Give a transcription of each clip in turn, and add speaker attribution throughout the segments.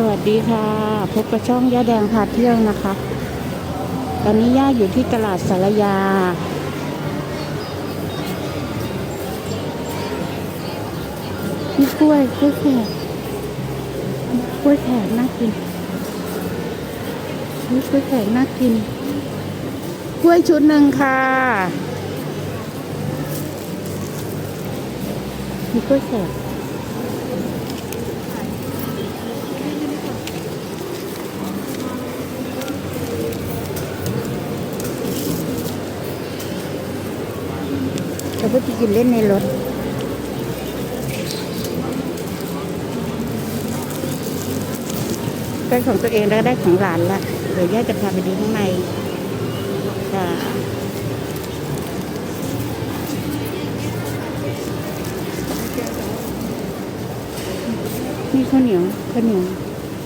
Speaker 1: สวัสดีค่ะ พบกับช่องย่าแดงพาเที่ยวนะคะ ตอนนี้ย่าอยู่ที่ตลาดสารยามีกล้วยกล้วยแขกกล้วยแขกน่ากินอุ๊ยกล้วยแขกน่ากิน กล้วยชุดหนึ่งค่ะ มีกล้วยแขก กินเล่นในรถ ได้ของตัวเองแล้วได้ของหลานละเดี๋ยวย่าจะพาไปดูข้างในจ้ะนี่ข้าวเหนียวข้าวเหนียว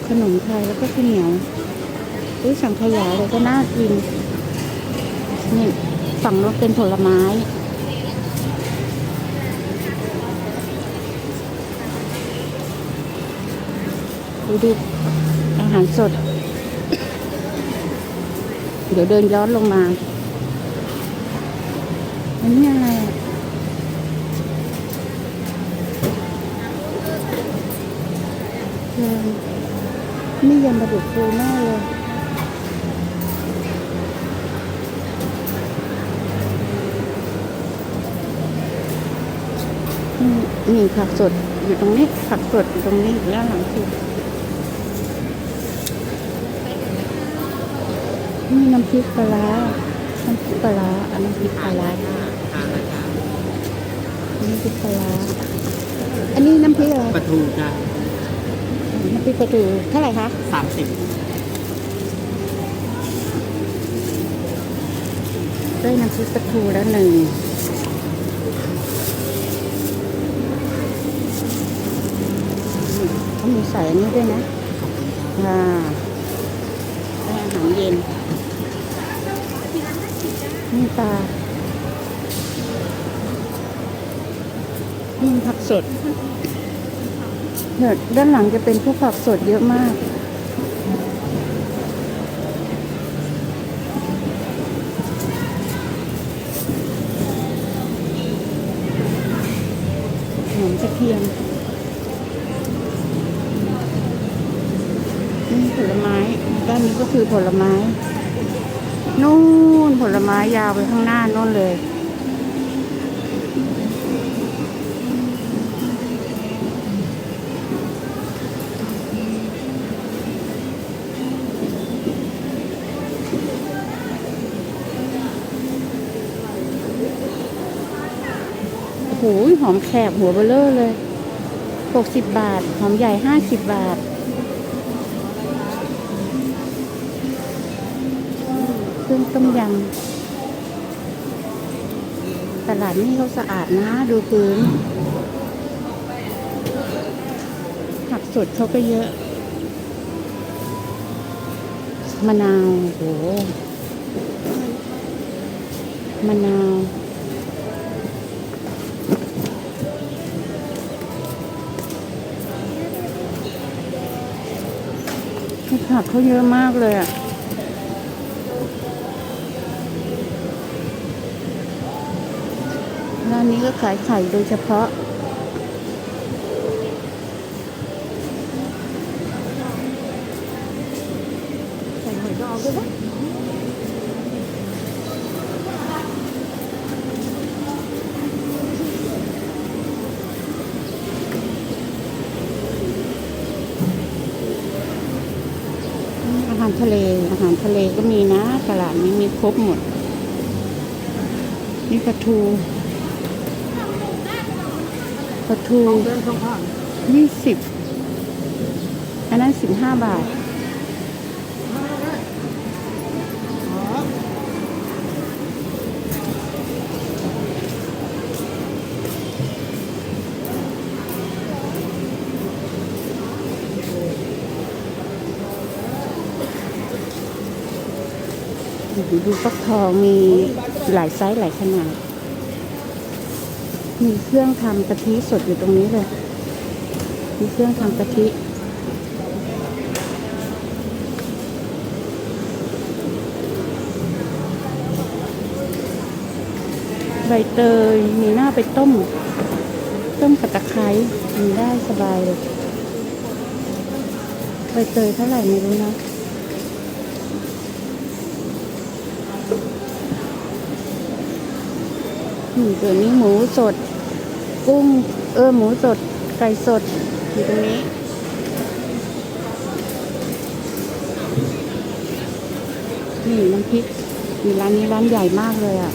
Speaker 1: ขนมไทยแล้วก็ข้าวเหนียวอุ้ยสังขยาเลยก็น่ากินนี่ฝั่งนู้นเป็นผลไม้ ดูดิอาหารสด เดี๋ยวเดินย้อนลงมาอันนี้อะไรเออนี่ยำปลาดุกฟูแน่เลยนี่นี่ผักสดอยู่ตรงนี้ผักสดอยู่ตรงนี้อยู่ด้านหลังคือ นี่น้ำพริกปลาร้าน้ำพริกปลาร้าอันน้ำพริกปลาร้าน้ำพริกปลาร้าอันนี้น้ำพริกอะไร
Speaker 2: ปลาทูจ้ะ
Speaker 1: น้ำพริกปลาทูเท่าไหร่คะ
Speaker 2: สามสิบ
Speaker 1: ได้น้ำพริกปลาทูแล้วหนึ่งนี่เขามีใส่อันนี้ด้วยนะอ่าได้อาหารเย็น นี่ปลานี่ผักสดเนี่ยด้านหลังจะเป็นพวกผักสดเยอะมากหอมกระเทียมนี่ผลไม้ ด้านนี้ก็คือผลไม้ นู่นผลไม้ยาวไปข้างหน้านู่นเลยโอ้โหอมแขกหัวเบลเลอร์เลยหกสิบบาท หอมใหญ่ห้าสิบบาท ต้มยำตลาดนี่เขาสะอาดนะ ดูพื้นผักสดเขาก็เยอะ มะนาวโหมะนาวผักเขาเยอะมากเลยอะ ร้านนี้ก็ขายไข่โดยเฉพาะ
Speaker 2: ใส่หอยดองด้วยปะ
Speaker 1: อาหารทะเล อาหารทะเลก็มีนะ ตลาดนี้มีครบหมดนี่ปลาทู ลาทูยี่สิบอันนั้นสิบห้าบาท ดูดูฟักทองมีหลายไซส์หลายขนาด มีเครื่องทำกะทิสดอยู่ตรงนี้เลย มีเครื่องทำกะทิใบเตยมีหน้าไปต้ม ต้มกระตะไคร้มีได้สบายเลยใบเตยเท่าไหร่ไม่รู้นะหมูตัวนี้หมูสด กุ้ง เออหมูสด ไก่สด อยู่ตรงนี้ นี่น้ำพริกมีร้านนี้ร้านใหญ่มากเลยอะ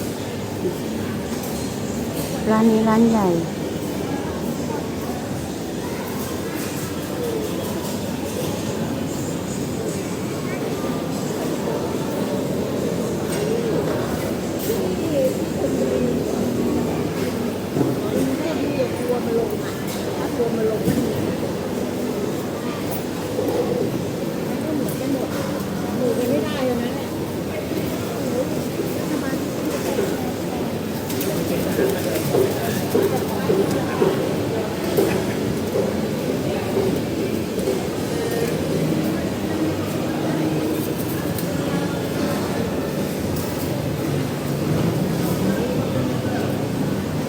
Speaker 1: ร้านนี้ร้านใหญ่
Speaker 2: ทัวร์มาลงอะถ้าทัวร์มาลงมันมีก็เหมือนกันหมดหนูกันไม่ได้เลยนะเนี่ยรัฐบาล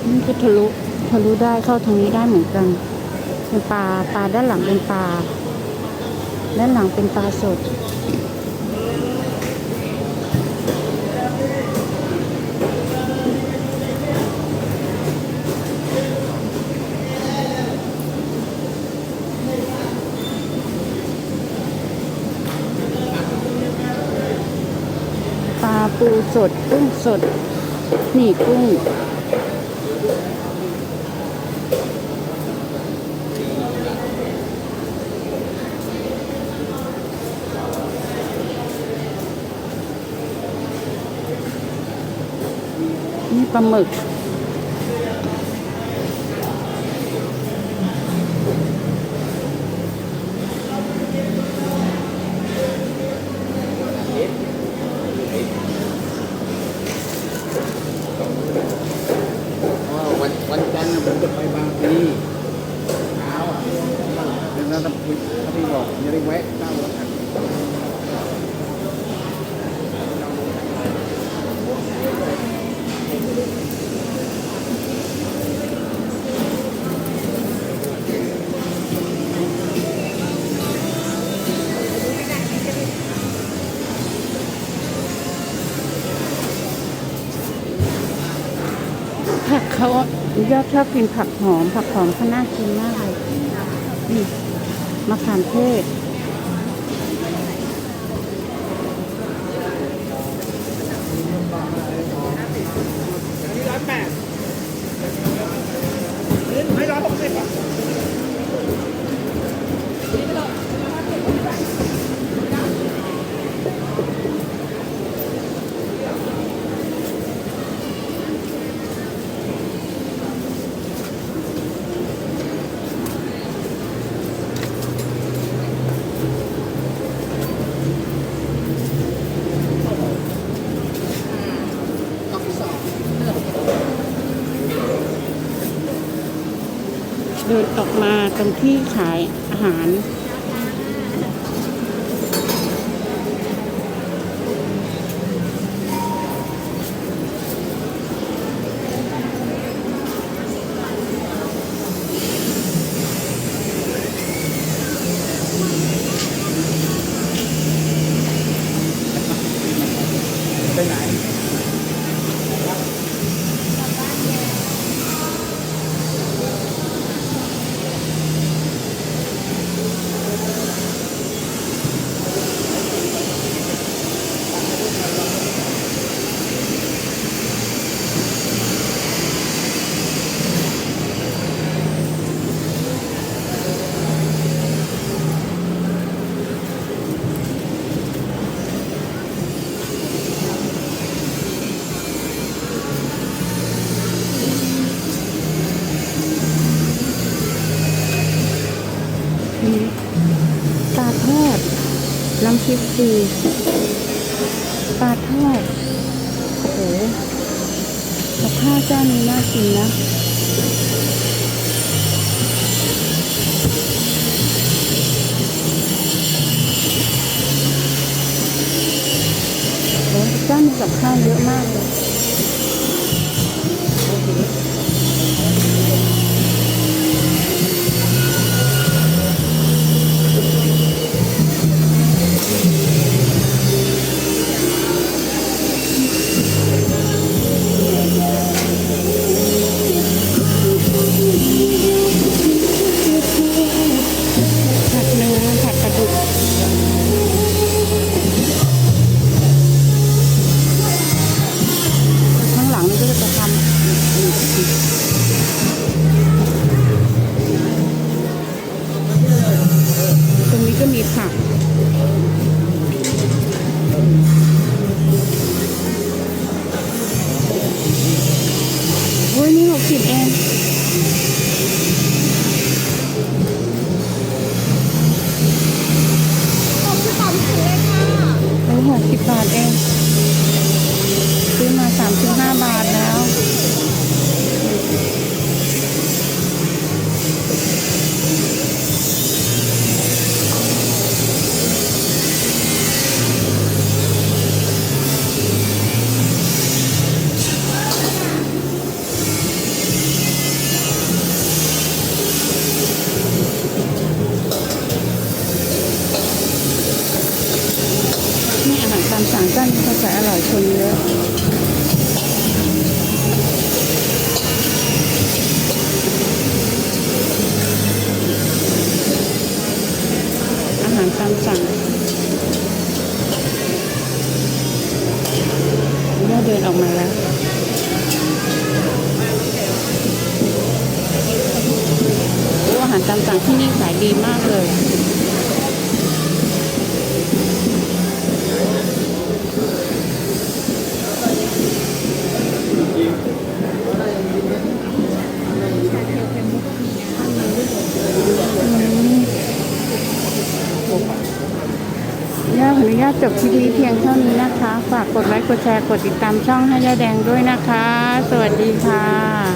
Speaker 1: นี่ก็ ทะลุทะลุได้เข้าทางนี้ได้เหมือนกันเป็นปลาปลาด้านหลังเป็นปลาด้านหลังเป็นปลาสดปลาปูสดกุ้งสด นี่กุ้ง ปลาหมึก
Speaker 3: เขา
Speaker 1: ยอดชอบกินผักหอม ผักหอมเขาน่ากินมากเลยนี่มะขามเทศ
Speaker 3: ออก
Speaker 1: มาตรงที่ขายอาหาร
Speaker 3: น้ำ
Speaker 1: พริกดีปลาทอดโอ้โหกับข้าวเจ้านี้น่ากินนะโอ้เจ้ามีกับข้าวเยอะมากเลย chuyện em จบคลิปนี้เพียงเท่านี้นะคะ ฝากกดไลค์กดแชร์กดติดตามช่องให้ยาแดงด้วยนะคะ สวัสดีค่ะ